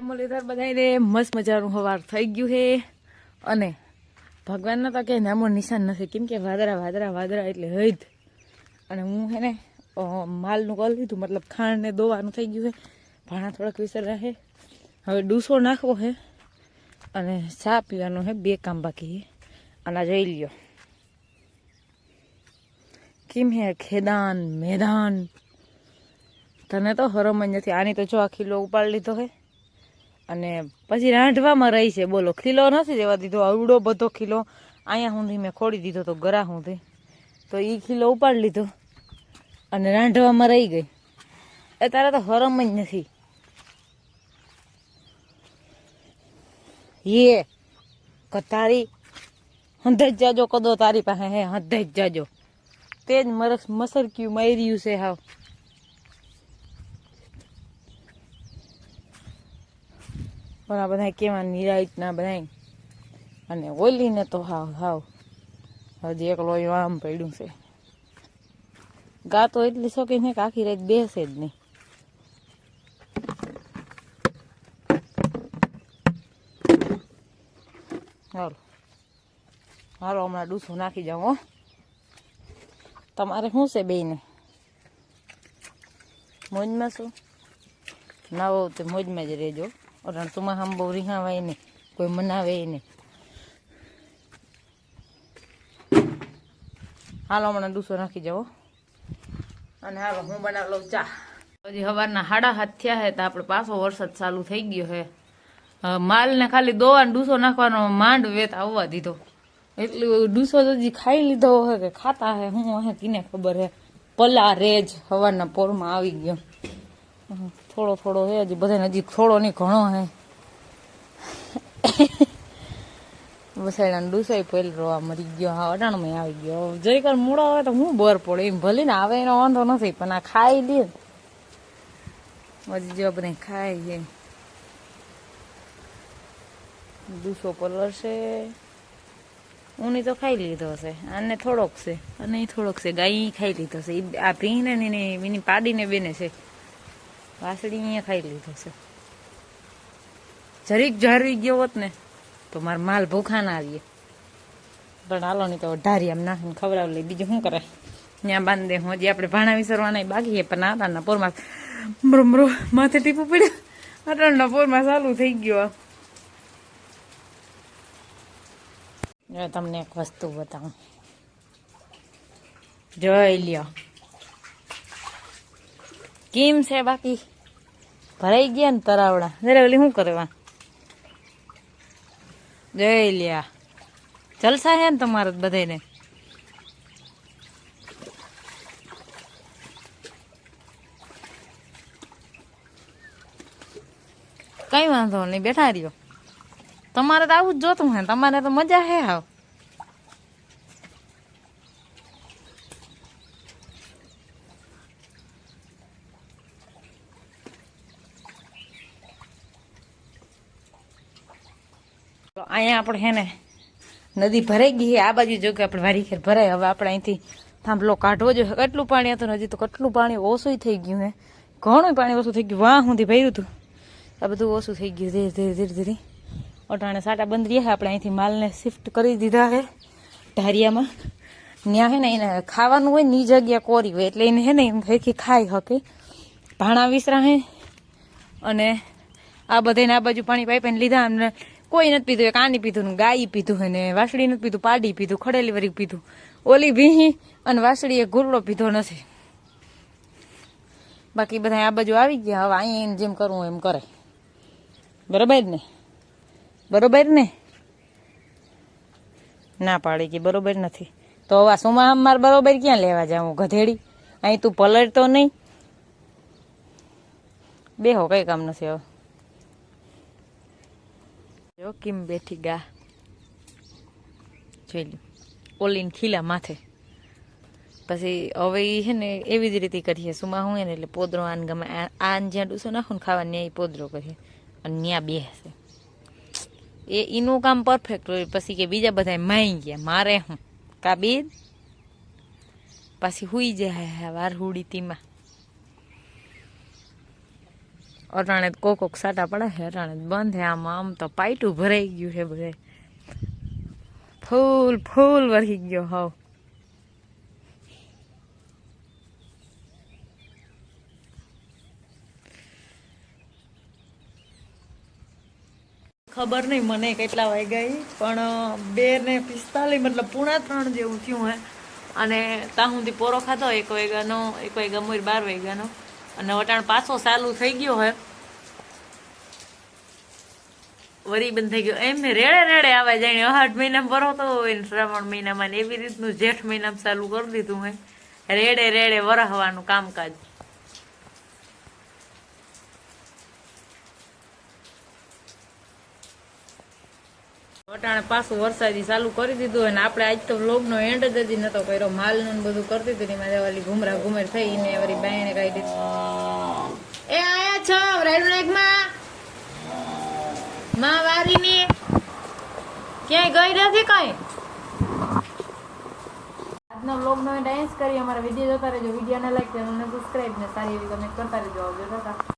મુરલીધર બધાને મસ્ત મજાનું હવાર થઈ ગયું છે અને ભગવાનના તો ક્યાંય નામો નિશાન નથી. કેમ કે વાદળા વાદળા વાદળા એટલે હૈદ. અને હું હે ને માલનું કરી લીધું, મતલબ ખાંડને દોવાનું થઈ ગયું છે ભાણા થોડાક વિસર છે હવે ડૂસો નાખવો છે અને ચા પીવાનું છે બે કામ બાકી અને જોઈ લ્યો. કેમ હે, ખેદાન, મેદાન? તને તો હરમ મન નથી. આની તો જો આ ખીલો ઉપાડી લીધો છે અને પછી રાંધવામાં રહી છે. બોલો, ખીલો નથી દેવા દીધો? આવડો બધો ખીલો. અહીંયા સુધી મેં ખોડી દીધો તો ગરા સુધી. તો એ ખીલો ઉપાડી લીધો અને રાંધવામાં રહી ગઈ. એ તારે તો હરમ જ નથી. યે કતારી હંધે જ જાજો કદો તારી પાસે, હે હંધે જ જાજો. તે જ મરસ મસરક્યું માર્યું છે હાવ. પણ આ બધા કેવા નિરાયતના બધા અને ઓલીને તો હાવ હાવ. હજી એકલો લોહી આમ પડ્યું છે. ગાતો એટલી શોખી છે કે આખી રાત બેસે જ નહીં. હાલો. હાલો, હમણાં ડૂસું નાખી જાઉં, હો. તમારે શું છે બેને મોજમાં શું ના હોવ તો મોજમાં જ રહેજો. અરણ આમ બહુ રિહાવાય નહીં. કોઈ મનાવે નહીં. હાલો, હમણાં ડૂસો નાખી જાઓ. અને હાલો, હું બનાવ લઉં ચા. હજી સવારના હાડા હાથ થયા હે, તો આપણે પાછો વરસાદ ચાલુ થઈ ગયો હે. માલને ખાલી દોવાનો ડૂસો નાખવાનો માંડ વેત આવવા દીધો. એટલું ડૂસો તો હજી ખાઈ લીધો હે કે ખાતા હે, હું હે, કીને ખબર હે. પલા રેજ સવારના પોરમાં આવી ગયો. થોડો થોડો હે, હજી બધાને હજી થોડો નહીં, ઘણો હે. બસાડાને ડૂસાઈ પહેલ રોવા મરી ગયો હા અટાણમાં આવી ગયો. જઈ કર મૂળો આવે તો હું બર પડે, એમ ભલે ને આવે એનો વાંધો નથી, પણ આ ખાઈ લે. હજી જો બધા ખાય છે પલર છે. ઊની તો ખાઈ લીધો હશે આને થોડોક છે, અને એ થોડોક છે, ગાય ખાઈ લીધો છે. આ ભીને ને એની પાડીને બેને છે. વાસળી અહીંયા ખાઈ લીધો છે. જરીક જરી ગયો હોત ને તો માર માલ ભૂખા ના આવીએ પણ હાલો નહીં તો ઢારી આમ નાખીને ખવડાવી લઈ બીજું શું કરે? ત્યાં બાંધે દે હું હજી આપણે ભાણા વિસરવાના બાકી પણ નાતાના પોરમાં મરો મરો માથે ટીપું પડ્યું. અટણના પોરમાં ચાલુ થઈ ગયો તમને એક વસ્તુ બતાવું. જોઈ લ્યો. કેમ છે બાકી? ભરાઈ ગયા ને તરાવડા. જરા ઓલી શું કરવા જય લ્યા. જલસા છે ને તમારે બધાને કઈ વાંધો નહીં, બેઠા રહ્યો. તમારે તો આવું જ જોતું હે તમારે તો મજા હે હાવ અહીંયા આપણે હે ને નદી ભરાઈ ગઈ. આ બાજુ જો કે આપણે વારી ખેર ભરાય. હવે આપણે અહીંથી થાંભલો કાઢવો જોઈએ. કેટલું પાણી હતું હજી તો કેટલું પાણી ઓછું થઈ ગયું હે. ઘણું પાણી ઓછું થઈ ગયું. વાહ સુધી ભર્યું હતું આ બધું ઓછું થઈ ગયું ધીરે ધીરે ધીરે ધીરે. અટાણે સાટા બંધ રહ્યા આપણે અહીંથી માલને શિફ્ટ કરી દીધા હે. ઢારિયામાં. ત્યાં હે ને એને ખાવાનું હોયની જગ્યા કોરી હોય. એટલે એને હે ને એમ હરખી ખાઈ શકે ભાણા વિસરા હે. અને આ બધાને આ બાજુ પાણી પાઇપાઈને લીધા અમને કોઈ નથી પીધું, એક આની પીધું ગાય પીધું અને વાસળી નથી પીધું, પાડી પીધું, ખડેલી વરી પીધું. ઓલી ભીહી અને વાસળીએ ગુરડો પીધો નથી. બાકી બધા આ બાજુ આવી ગયા, હવે અહીંયા જેમ કરવું એમ કરે. બરોબર ને? બરોબર ને? ના પાડી કે બરોબર નથી. તો હવે આ સુમા માર બરોબર ક્યાં લેવા જાઉં, ગધેડી? અહીં તું પલળતો નહીં. બેહો, કઈ કામ નથી હવે. જો કેમ બેઠી ગા. જોઈ લ્યો. ઓલીન ખીલા માથે. પછી હવે ઈ છે ને એવી જ રીતે કરીએ. સુમા હું ને એટલે પોદરો આન ગમે. આન જ્યાં ડૂસો નાખો ને ખાવા ત્યાં પોદરો કરીએ. અને ત્યાં બેસે. એ એનું કામ પરફેક્ટ હોય. પછી કે બીજા બધા માઈ ગયા. મારે હું. કાબીર પછી હુઈ જાય વાર હુડી તીમાં. અટાણે કોક કોક સાટા પડે છે, અટાણે બંધ છે, આમ આમ તો પાઇટું ભરાઈ ગયું છે બધે. ફૂલ ફૂલ વરસી ગયો હવ. ખબર નહીં મને કેટલા વાગ્યા પણ બે ને પિસ્તાલીસ, મતલબ પૂણા ત્રણ જેવું થયું હે. અને ત્યાં સુધી પોરો ખાધો, એક વાગ્યાનો, એક વાગ્યા મોર બાર વાગ્યાનો. અને વટાણ પાછો ચાલુ થઈ ગયો હે. વરી બંધ થઈ ગયો. એમ રેડે રેડે આવે જાણે આઠ મહિનામાં ભરોતો હોય ને શ્રાવણ મહિનામાં એવી રીતનું જેઠ મહિનામાં ચાલુ કરી દીધું હે. રેડે રેડે વરાહવાનું કામકાજ. વટાણે પાછું વરસાદી ચાલુ કરી દીધું અને આપણે આજ તો વ્લોગનો એન્ડ જ હજી નતો કર્યો. માલનું ને બધું કરતી હતી ને એમાં દેવાલી ઘુમરા ઘુમેર થઈ ને વળી બાયણે કાઢી દીધી. એ આયા છો રેડમાં? માં વારીની? ક્યાંય ગઈ નથી કઈ? આજનો વ્લોગનો એન્ડ ડાન્સ કરી અમારા વીડિયો જોતા રહેજો. વિડીયોને લાઈક ચેનલને સબસ્ક્રાઇબ ને સારી એવી કમેન્ટ કરતા રહેજો. આવજો